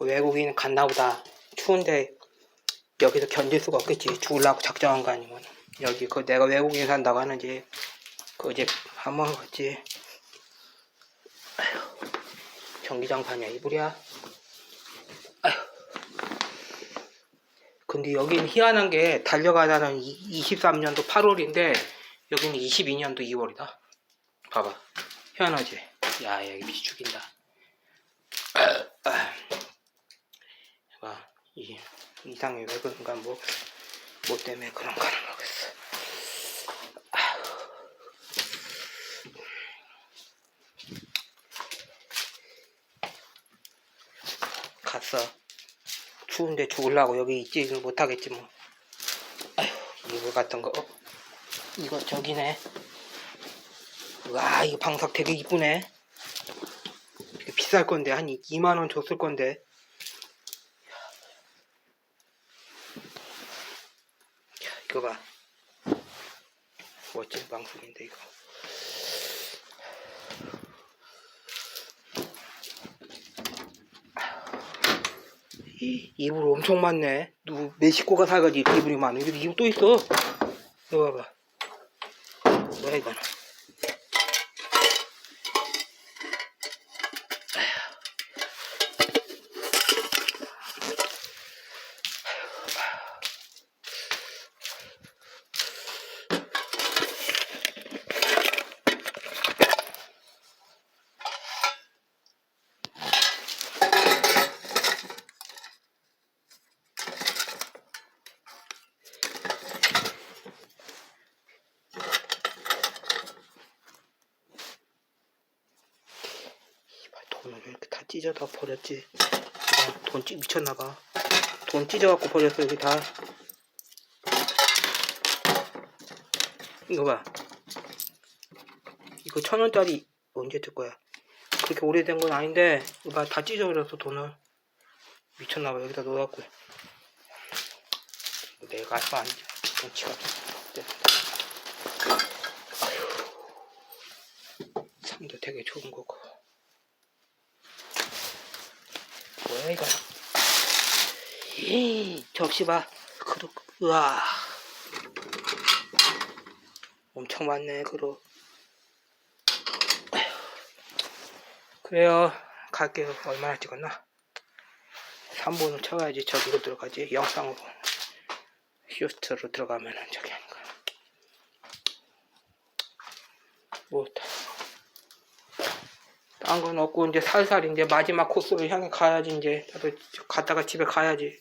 그 외국인 갔나 보다. 추운데 여기서 견딜 수가 없겠지. 죽으려고 작정한 거 아니면. 여기 그 내가 외국인 산다고 하는지 그 이제 한번 갔지. 아휴, 전기장판이야 이불이야. 아휴. 근데 여기는 희한한 게 달려가다는 23년도 8월인데 여기는 22년도 2월이다. 봐봐. 희한하지? 야, 여기 비 죽인다. 봐, 이 이상해 왜 그런가 뭐, 뭐 때문에 그런가는 모르겠어. 갔어. 추운데 죽을라고 여기 있지 못하겠지 뭐. 아휴, 이거 같은 거. 어? 이거 저기네. 와, 이거 방석 되게 이쁘네. 비쌀 건데 한 2만 원 줬을 건데. 이거 봐. 멋진 방석인데 이거. 이- 이불 엄청 많네. 누구 내 식구가 사가지고 이불이 많아. 여기 이불 또 있어. 이거 봐봐. 뭐야 이거는? 돈을 왜 이렇게 다 찢어 다 버렸지? 그냥 돈 찢, 미쳤나봐. 돈 찢어갖고 버렸어, 여기 다. 이거 봐. 이거 천 원짜리 언제 뜰 거야? 그렇게 오래된 건 아닌데, 이거 봐, 다 찢어버렸어, 돈을. 미쳤나봐, 여기다 넣어갖고. 내가 할거 아니지. 돈 지갑. 네. 아휴. 상도 되게 좋은 거고. 뭐야 이거. 이 접시 봐. 그릇 우와. 엄청 많네 그릇. 그래요. 갈게요. 얼마나 찍었나? 3분을 쳐야지 저기로 들어가지. 영상으로. 휴스트로 들어가면은 저기 하니까 뭐 딴 건 없고 이제 살살 이제 마지막 코스를 향해 가야지 이제. 나도 갔다가 집에 가야지